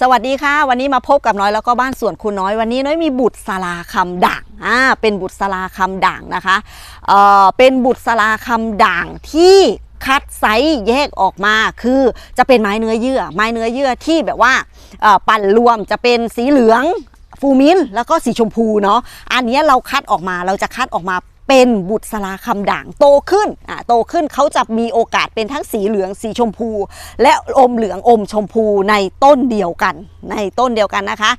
สวัสดีค่ะ วันนี้มาพบกับน้อยแล้วก็บ้านสวนคุณน้อย วันนี้น้อยมีบุตรสลาคำด่างอ่าเป็นบุตรสลาคำด่างนะคะเอ่อเป็นบุตรสลาคำด่างที่คัดไซส์แยกออกมาคือจะเป็นไม้เนื้อเยื่อ ไม้เนื้อเยื่อที่แบบว่าเอ่อปั่นรวมจะเป็นสีเหลืองฟูมินแล้วก็สีชมพูเนาะอันนี้เราคัดออกมาเราจะคัดออกมา เป็นบุตรสลาคำด่างโตขึ้นอ่าโตขึ้นเขาจะมีโอกาสเป็นทั้งสีเหลืองสีชมพู และอมเหลืองอมชมพูในต้นเดียวกัน ในต้นเดียวกันนะคะ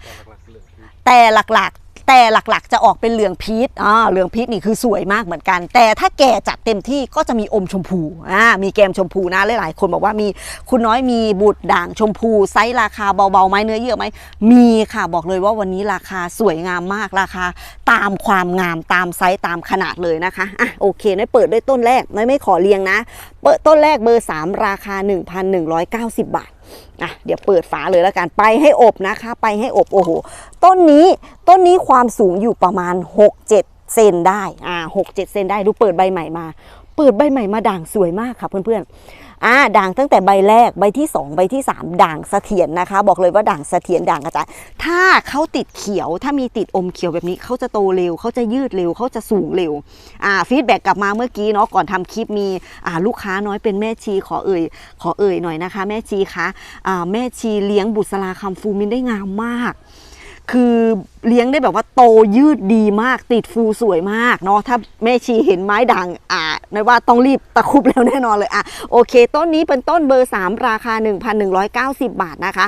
แต่หลักๆ แต่หลักๆ จะออกเป็นเหลืองพีชอ่าเหลืองพีชนี่คือสวยมากเหมือนกัน แต่ถ้าแก่จัดเต็มที่ก็จะมีอมชมพูอ่ามีแกมชมพูนะหลายๆคนบอกว่ามีคุณน้อยมีบุตรด่างชมพูไซส์ราคาเบาๆไหมเนื้อเยื่อไหมมีค่ะบอกเลยว่าวันนี้ราคาสวยงามมากราคา ตามความงามตามไซส์ตามขนาดเลยนะคะอะโอเคน้อยเปิดด้วยต้นแรกน้อยไม่ขอเรียงนะ เปิดต้นแรกเบอร์ 3 ราคา 1,190 บาท อะเดี๋ยวเปิดฝาเลยแล้วกันไปให้อบนะคะ ไปให้อบโอ้โหต้นนี้ต้นนี้ความสูงอยู่ประมาณ 6-7 เซนได้อ่า6-7เซนได้ดูเปิดใบใหม่มา เปิดใบใหม่มาด่างสวยมากค่ะเพื่อนๆ อ่าด่างตั้งแต่ใบแรกใบที่ 2 ใบที่ 3 ด่างเสถียรนะคะ บอกเลยว่าด่างเสถียรด่างกระจายถ้าเขาติดเขียว ถ้ามีติดอมเขียวแบบนี้เขาจะโตเร็วเขาจะยืดเร็วเขาจะสูงเร็วอ่าฟีดแบ็กกลับมาเมื่อกี้เนาะก่อนทำคลิปมีอ่าลูกค้าน้อยเป็นแม่ชีขอเอ่ยขอเอ่ยหน่อยนะคะ แม่ชีคะอ่าแม่ชีเลี้ยงบุษราคำฟูมินได้งามมาก คือเลี้ยงได้แบบว่าโตยืดดีมากติดฟูสวยมากเนาะถ้าแม่ชีเห็นไม้ด่างอ่าในว่าต้องรีบตะคุบแล้วแน่นอนเลยอะโอเค ต้นนี้เป็นต้นเบอร์ 3 ราคา 1,190 บาทนะคะ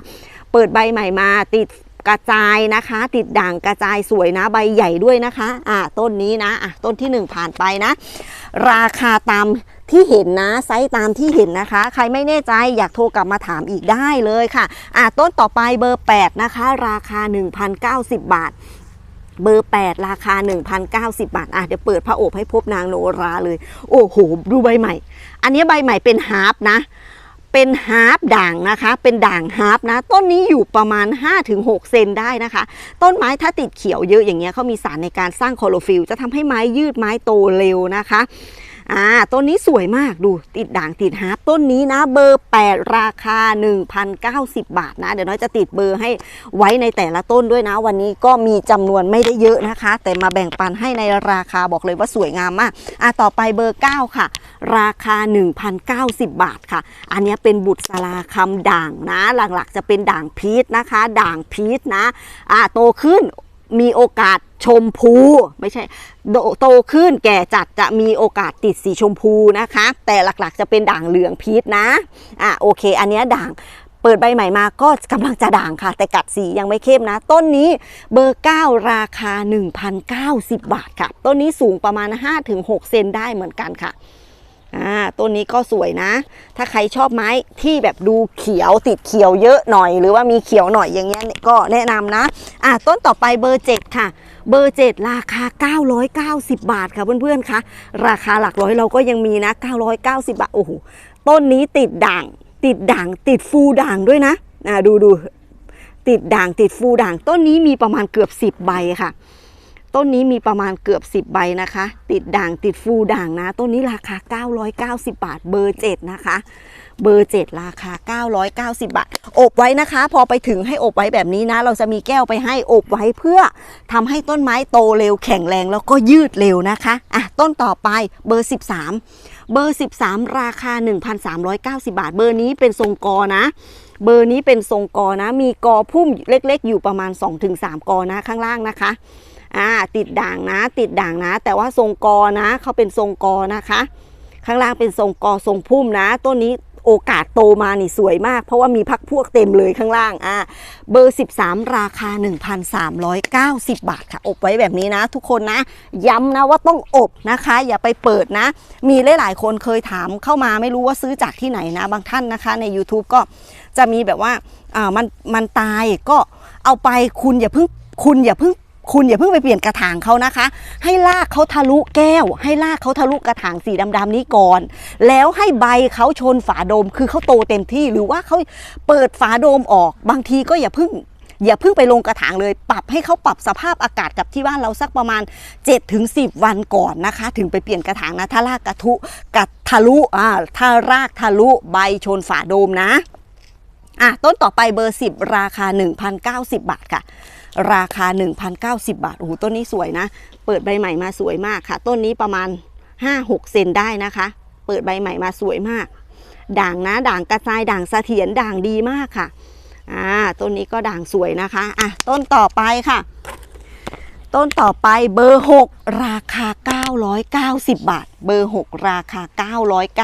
เปิดใบใหม่มาติด กระจายนะคะ ติดด่างกระจายสวยนะใบใหญ่ด้วยนะคะอ่าต้นนี้นะอะต้นที่ 1 ผ่านไปนะ ราคาตามที่เห็นนะไซส์ตามที่เห็นนะคะ ใครไม่แน่ใจอยากโทรกลับมาถามอีกได้เลยค่ะอะต้นต่อไปเบอร์ 8 นะคะ ราคา 1,090 บาทเบอร์ 8 ราคา 1,090 บาท อะ เดี๋ยวเปิดพระโอบให้พบนางโนราเลย โอ้โห ดูใบใหม่ อันนี้ใบใหม่เป็นฮาร์ปนะ เป็นฮาร์ปด่างนะคะ เป็นด่างฮาร์ปนะ ต้นนี้อยู่ประมาณ 5-6 เซนได้นะคะ ต้นไม้ถ้าติดเขียวเยอะอย่างเงี้ยเขามีสารในการสร้างคลอโรฟิลล์จะทำให้ไม้ยืดไม้โตเร็วนะคะ อ่าต้นนี้สวยมากดูติดด่างติดฮาร์ปต้นนี้นะเบอร์ 8 ราคา 1,090 บาทนะ เดี๋ยวน้อยจะติดเบอร์ให้ไว้ในแต่ละต้นด้วยนะ วันนี้ก็มีจำนวนไม่ได้เยอะนะคะ แต่มาแบ่งปันให้ในราคาบอกเลยว่าสวยงามมากอะต่อไปเบอร์ 9 ค่ะ ราคา 1,090 บาทค่ะ อันนี้เป็นบุตรสลาคำด่างนะ หลักๆจะเป็นด่างพีชนะคะ ด่างพีชนะอะโตขึ้น มีโอกาสชมพูไม่ใช่โตขึ้นแก่จัดจะมีโอกาสติดสีชมพูนะคะ แต่หลักๆจะเป็นด่างเหลืองพีชนะอะโอเค อันนี้ด่างเปิดใบใหม่มาก็กำลังจะด่างค่ะ แต่กัดสียังไม่เข้มนะ ต้นนี้เบอร์ 9 ราคา 1,090 บาทค่ะ ต้นนี้สูงประมาณ 5-6 เซนได้เหมือนกันค่ะ อ่าต้นนี้ก็สวยนะ ถ้าใครชอบไม้ที่แบบดูเขียวติดเขียวเยอะหน่อย หรือว่ามีเขียวหน่อยอย่างเงี้ยก็แนะนำนะอ่าต้นต่อไปเบอร์7ค่ะ เบอร์7ราคา 990 บาทค่ะเพื่อนๆคะราคาหลักร้อยเราก็ยังมีนะ 990 บาทโอ้โหต้นนี้ติดด่าง ติดด่าง ติดฟูด่างด้วยนะอ่าดูดูติดด่างติดฟูด่างต้นนี้มีประมาณเกือบ 10 ใบค่ะ ต้นนี้มีประมาณเกือบ 10 ใบนะคะ ติดด่างติดฟูด่างนะ ต้นนี้ราคา 990 บาท เบอร์ 7 นะคะ เบอร์ 7 ราคา 990 บาท อบไว้นะคะ พอไปถึงให้อบไว้แบบนี้นะ เราจะมีแก้วไปให้อบไว้เพื่อทำให้ต้นไม้โตเร็วแข็งแรงแล้วก็ยืดเร็วนะคะอะต้นต่อไปเบอร์ 13 เบอร์ 13 ราคา 1,390 บาท เบอร์นี้เป็นทรงกอนะเบอร์นี้เป็นทรงกอนะ มีกอพุ่มเล็กๆ อยู่ประมาณ 2-3 กอนะข้างล่างนะคะ อ่าติดด่างนะ ติดด่างนะ แต่ว่าทรงกอนะเขาเป็นทรงกอนะคะ ข้างล่างเป็นทรงกอทรงพุ่มนะต้นนี้โอกาสโตมานี่สวยมาก เพราะว่ามีพักพวกเต็มเลยข้างล่างอ่าเบอร์ 13 ราคา 1,390 บาทค่ะ อบไว้แบบนี้นะ ทุกคนนะ ย้ำนะว่าต้องอบนะคะ อย่าไปเปิดนะ มีหลายๆคนเคยถามเข้ามาไม่รู้ว่าซื้อจากที่ไหนนะ บางท่านนะคะ ใน YouTube ก็จะมีแบบว่าอ่ามันมันตายก็เอาไปคุณอย่าเพิ่งคุณอย่าเพิ่ง คุณอย่าเพิ่งไปเปลี่ยนกระถางเขานะคะ ให้ลากเขาทะลุแก้ว ให้ลากเขาทะลุกระถางสีดำๆนี้ก่อน แล้วให้ใบเขาชนฝาโดม คือเขาโตเต็มที่หรือว่าเขาเปิดฝาโดมออก บางทีก็อย่าเพิ่งอย่าเพิ่งไปลงกระถางเลย ปรับให้เขาปรับสภาพอากาศกับที่บ้านเราสักประมาณ 7-10 วันก่อนนะคะ ถึงไปเปลี่ยนกระถางนะถ้ารากกระทุกระทะลุอ่าถ้ารากทะลุใบชนฝาโดมนะอะต้นต่อไปเบอร์ 10 ราคา 1,090 บาทค่ะ ราคา 1,090 บาท โอ้โห ต้นนี้สวยนะ เปิดใบใหม่มาสวยมากค่ะ ต้นนี้ประมาณ 5-6 เซนได้นะคะ เปิดใบใหม่มาสวยมาก ด่างนะ ด่างกระจาย ด่างเสถียร ด่างดีมากค่ะ อ่า ต้นนี้ก็ด่างสวยนะคะ อะ ต้นต่อไปค่ะ ต้นต่อไปเบอร์ 6 ราคา 990 บาท เบอร์ 6 ราคา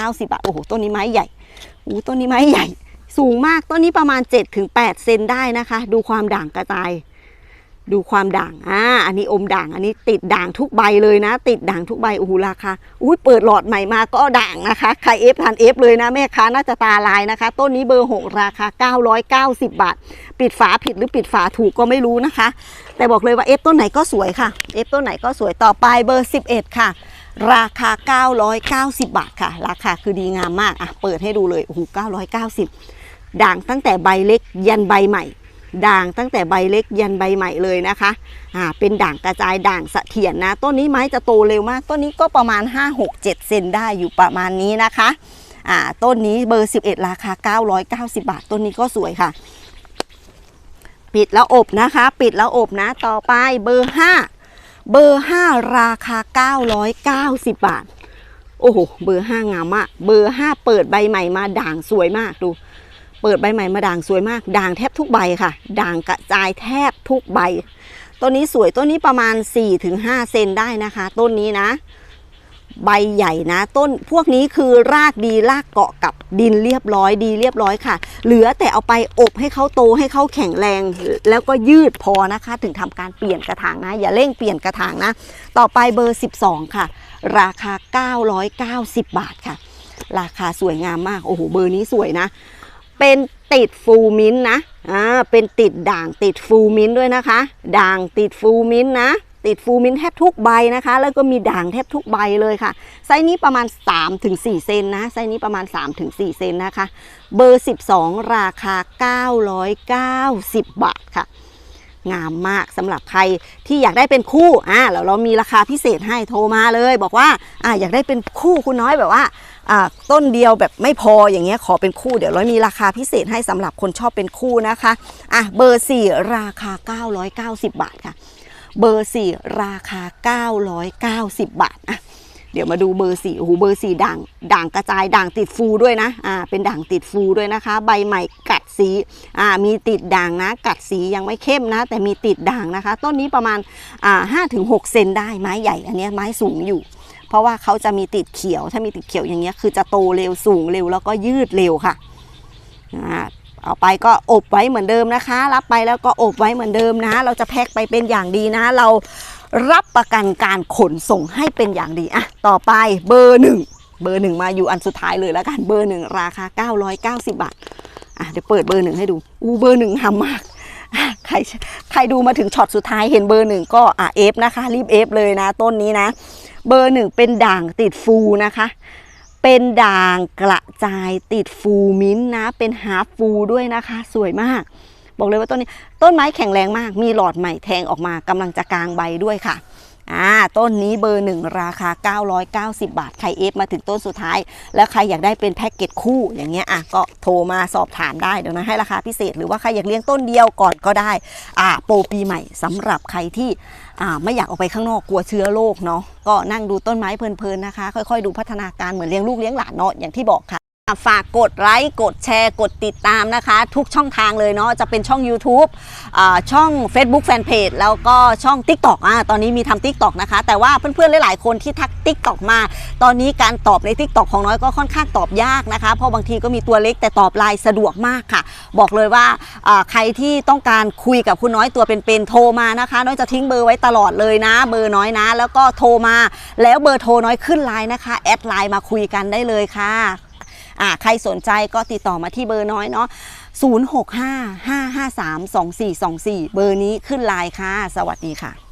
990 บาท โอ้โห ต้นนี้ไม้ใหญ่โอ้โหต้นนี้ไม้ใหญ่ สูงมาก ต้นนี้ประมาณ 7-8 เซนได้นะคะ ดูความด่างกระจาย ดูความด่างอ่าอันนี้อมด่าง อันนี้ติดด่างทุกใบเลยนะ ติดด่างทุกใบโอ้โหราคาอุ้ยเปิดหลอดใหม่มาก็ด่างนะคะใครเอฟทานเอฟเลยนะแม่ค้าน่าจะตาลายนะคะ ต้นนี้เบอร์6ราคา 990 บาท ปิดฝาผิดหรือปิดฝาถูกก็ไม่รู้นะคะ แต่บอกเลยว่าเอฟต้นไหนก็สวยค่ะเอฟต้นไหนก็สวยต่อไปเบอร์ 11 ค่ะ ราคา 990 บาทค่ะ ราคาคือดีงามมากอะเปิดให้ดูเลยโอ้โห990 ด่างตั้งแต่ใบเล็กยันใบใหม่ ด่างตั้งแต่ใบเล็กยันใบใหม่เลยนะคะอ่าเป็นด่างกระจายด่างเสถียรนะต้นนี้ไม้จะโตเร็วมาก ต้นนี้ก็ประมาณ 5 6 7 เซนได้อยู่ประมาณนี้นะคะอ่าต้นนี้เบอร์ 11 ราคา 990 บาท ต้นนี้ก็สวยค่ะ ปิดแล้วอบนะคะ ปิดแล้วอบนะต่อไปเบอร์ 5 เบอร์ 5 ราคา 990 บาท โอ้โห เบอร์ 5 งามมาก เบอร์ 5 เปิดใบใหม่มาด่างสวยมากดู เปิดใบใหม่มาด่างสวยมาก ด่างแทบทุกใบค่ะ ด่างกระจายแทบทุกใบ ต้นนี้สวยต้นนี้ประมาณ 4-5 เซนได้นะคะ ต้นนี้นะ ใบใหญ่นะ ต้นพวกนี้คือรากดีรากเกาะกับดินเรียบร้อยดีเรียบร้อยค่ะ เหลือแต่เอาไปอบให้เขาโตให้เขาแข็งแรง แล้วก็ยืดพอนะคะ ถึงทำการเปลี่ยนกระถางนะ อย่าเร่งเปลี่ยนกระถางนะ ต่อไปเบอร์ 12 ค่ะ ราคา 990 บาทค่ะ ราคาสวยงามมากโอ้โหเบอร์นี้สวยนะ เป็นติดฟูมินนะอ่าเป็นติดด่างติดฟูมินด้วยนะคะ ด่างติดฟูมินนะ ติดฟูมินแทบทุกใบนะคะ แล้วก็มีด่างแทบทุกใบเลยค่ะ ไซส์นี้ประมาณ 3-4 เซนนะ ไซส์นี้ประมาณ 3-4 เซนนะคะ เบอร์ 12 ราคา 990 บาทค่ะงามมากสำหรับใครที่อยากได้เป็นคู่อ่าแล้วเรามีราคาพิเศษให้โทรมาเลย บอกว่าอ่าอยากได้เป็นคู่คุณน้อยแบบว่า ต้นเดียวแบบไม่พออย่างเงี้ยขอเป็นคู่เดี๋ยวเรามีราคาพิเศษให้สำหรับคนชอบเป็นคู่นะคะอะเบอร์ 4 ราคา 990 บาทค่ะ เบอร์ 4 ราคา 990 บาทอะเดี๋ยวมาดูเบอร์สี่โอ้โหเบอร์สี่ด่างด่างกระจายด่างติดฟูด้วยนะอ่าเป็นด่างติดฟูด้วยนะคะ ใบใหม่กัดสีอ่ามีติดด่างนะ กัดสียังไม่เข้มนะ แต่มีติดด่างนะคะ ต้นนี้ประมาณอ่าห้าถึงหกเซนได้ไม้ใหญ่อันนี้ไม้สูงอยู่ เพราะว่าเขาจะมีติดเขียวถ้ามีติดเขียวอย่างเงี้ยคือจะโตเร็วสูงเร็วแล้วก็ยืดเร็วค่ะเอาไปก็อบไว้เหมือนเดิมนะคะ รับไปแล้วก็อบไว้เหมือนเดิมนะ เราจะแพ็คไปเป็นอย่างดีนะ เรารับประกันการขนส่งให้เป็นอย่างดีอะต่อไปเบอร์หนึ่งเบอร์หนึ่งมาอยู่อันสุดท้ายเลยแล้วกันเบอร์หนึ่งราคา 990 บาทอะเดี๋ยวเปิดเบอร์หนึ่งให้ดูอูเบอร์หนึ่งหามาก ใครใครดูมาถึงช็อตสุดท้ายเห็นเบอร์หนึ่งก็อะเอฟนะคะ รีบเอฟเลยนะ ต้นนี้นะ เบอร์หนึ่งเป็นด่างติดฟูนะคะ เป็นด่างกระจายติดฟูมิ้นนะ เป็นฮาร์ฟฟูด้วยนะคะ สวยมาก บอกเลยว่าต้นนี้ ต้นไม้แข็งแรงมาก มีหลอดใหม่แทงออกมากำลังจะกลางใบด้วยค่ะ อ่าต้นนี้เบอร์หนึ่งราคา 990 บาท ใครเอฟมาถึงต้นสุดท้าย แล้วใครอยากได้เป็นแพ็กเกจคู่อย่างเงี้ยอะก็โทรมาสอบถามได้เดี๋ยวนะให้ราคาพิเศษ หรือว่าใครอยากเลี้ยงต้นเดียวก่อนก็ได้อ่าโปรปีใหม่สำหรับใครที่อ่าไม่อยากออกไปข้างนอกกลัวเชื้อโรคเนาะก็นั่งดูต้นไม้เพลินๆนะคะ ค่อยๆ ดูพัฒนาการเหมือนเลี้ยงลูกเลี้ยงหลานเนาะอย่างที่บอกค่ะ ฝากกดไลค์กดแชร์ กดติดตามนะคะ ทุกช่องทางเลยเนาะจะเป็นช่อง YouTube อช่อง Facebook Fanpage แล้วก็ช่อง TikTok อ่าตอนนี้มีทำ TikTok นะคะ แต่ว่าเพื่อนๆหลายๆคนที่ทัก TikTok มา ตอนนี้การตอบใน TikTok ของน้อยก็ค่อนข้างตอบยากนะคะ เพราะบางทีก็มีตัวเล็กแต่ตอบไลน์สะดวกมากค่ะ บอกเลยว่าใครที่ต้องการคุยกับคุณน้อยตัวเป็นๆโทรมานะคะ น้อยจะทิ้งเบอร์ไว้ตลอดเลยนะ เบอร์น้อยนะ แล้วก็โทรมาแล้วเบอร์โทรน้อยขึ้นไลน์นะคะ แอดไลน์มาคุยกันได้เลยค่ะ อ่าใครสนใจก็ติดต่อมาที่เบอร์น้อยเนาะ065 553 2424 เบอร์นี้ขึ้นไลน์ค่ะ สวัสดีค่ะ